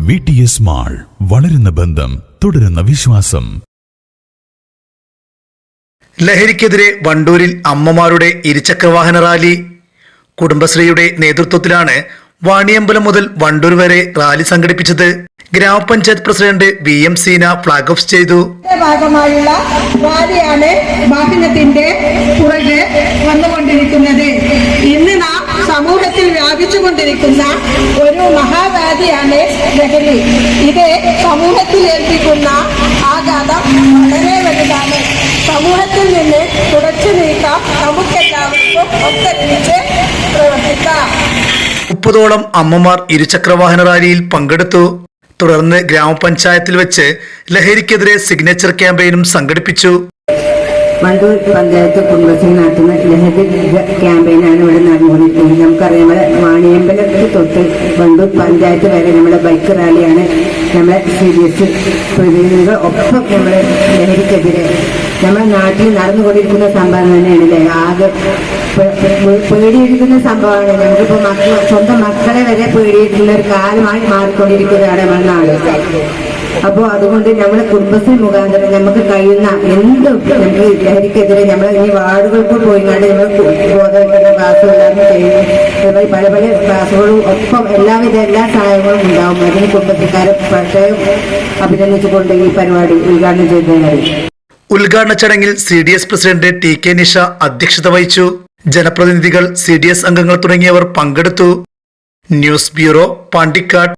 V T S mall വളരുന്ന ബന്ധം തുടരുന്ന വിശ്വാസം. ലഹരിക്കെതിരെ വണ്ടൂരിൽ അമ്മമാരുടെ ഇരുചക്രവാഹന റാലി. കുടുംബശ്രീയുടെ നേതൃത്വത്തിലാണ് വാണിയമ്പലം മുതൽ വണ്ടൂർ വരെ റാലി സംഘടിപ്പിച്ചത്. ഗ്രാമപഞ്ചായത്ത് president V M Seena flag off ചെയ്തു. ഭാഗമായുള്ള റാലിയാണ് വാഹനത്തിന്റെ പുറകെ വന്നുകൊണ്ടിരിക്കുന്നത്. ഇന്ന് നാം സമൂഹത്തിൽ വ്യാപിച്ചുകൊണ്ടിരിക്കുന്ന ഒരു മഹാവ്യാധിയാണ് ലഹരി ഇത് സമൂഹത്തിൽ ഏൽപ്പിക്കുന്ന ആഘാതം വളരെ വലുതാണ്. സമൂഹത്തിൽ നിന്ന് തുടച്ചു നീക്കാം നമുക്കെല്ലാവർക്കും ഒത്തൊരുമിച്ച് പ്രവർത്തിക്കാം. മുപ്പതോളം അമ്മമാർ ഇരുചക്രവാഹന റാലിയിൽ പങ്കെടുത്തു. തുടർന്ന് ഗ്രാമപഞ്ചായത്തിൽ വെച്ച് ലഹരിക്കെതിരെ സിഗ്നേച്ചർ ക്യാമ്പയിനും സംഘടിപ്പിച്ചു. വണ്ടൂർ പഞ്ചായത്ത് കുടുംബശ്രീ നടത്തുന്ന ലഹരി ക്യാമ്പയിനാണ് ഇവിടെ നടന്നുകൊണ്ടിരിക്കുന്നത് നമുക്കറിയാം നമ്മുടെ വാണിയമ്പലത്തിൽ തൊട്ട് വണ്ടൂർ പഞ്ചായത്ത് വരെ നമ്മുടെ ബൈക്ക് റാലിയാണ് നമ്മളെ സി ഡി എസ് പ്രതിനിധികൾ ഒപ്പം നമ്മുടെ ലഹരിക്കെതിരെ നമ്മുടെ നാട്ടിൽ നടന്നുകൊണ്ടിരിക്കുന്ന സംഭവം തന്നെയാണ് അല്ലേ ആകെ പേടിയിരിക്കുന്ന സംഭവമാണ് നമുക്കിപ്പോൾ മക്കൾ സ്വന്തം മക്കളെ വരെ പേടിയിട്ടുള്ള ഒരു കാലമായി മാറിക്കൊണ്ടിരിക്കുന്നതാണ് നമ്മുടെ നാട് അപ്പോൾ അതുകൊണ്ട് നമ്മുടെ കുടുംബശ്രീ മുഖാന്തരം നമുക്ക് കഴിയുന്ന എന്തും നമുക്ക് ലഹരിക്കെതിരെ നമ്മൾ ഈ വാർഡുകൾക്ക് പോയി കണ്ട് നമ്മൾ ബോധവൽക്കരണ ക്ലാസ്സുകളാണ് ചെയ്യുന്നു അതുപോലെ പല പല ക്ലാസ്സുകളും ഒപ്പം എല്ലാവിധ എല്ലാ സഹായങ്ങളും ഉണ്ടാവും. അതിന് കുടുംബത്തിക്കാരെ പ്രത്യേകം അഭിനന്ദിച്ചുകൊണ്ട് ഈ പരിപാടി ഉദ്ഘാടനം ചെയ്തതായി ഉദ്ഘാടന ചടങ്ങിൽ C D S president T K Nisha അധ്യക്ഷത വഹിച്ചു. ജനപ്രതിനിധികൾ സി ഡി എസ് അംഗങ്ങൾ തുടങ്ങിയവർ പങ്കെടുത്തു. News bureau Pandikkad.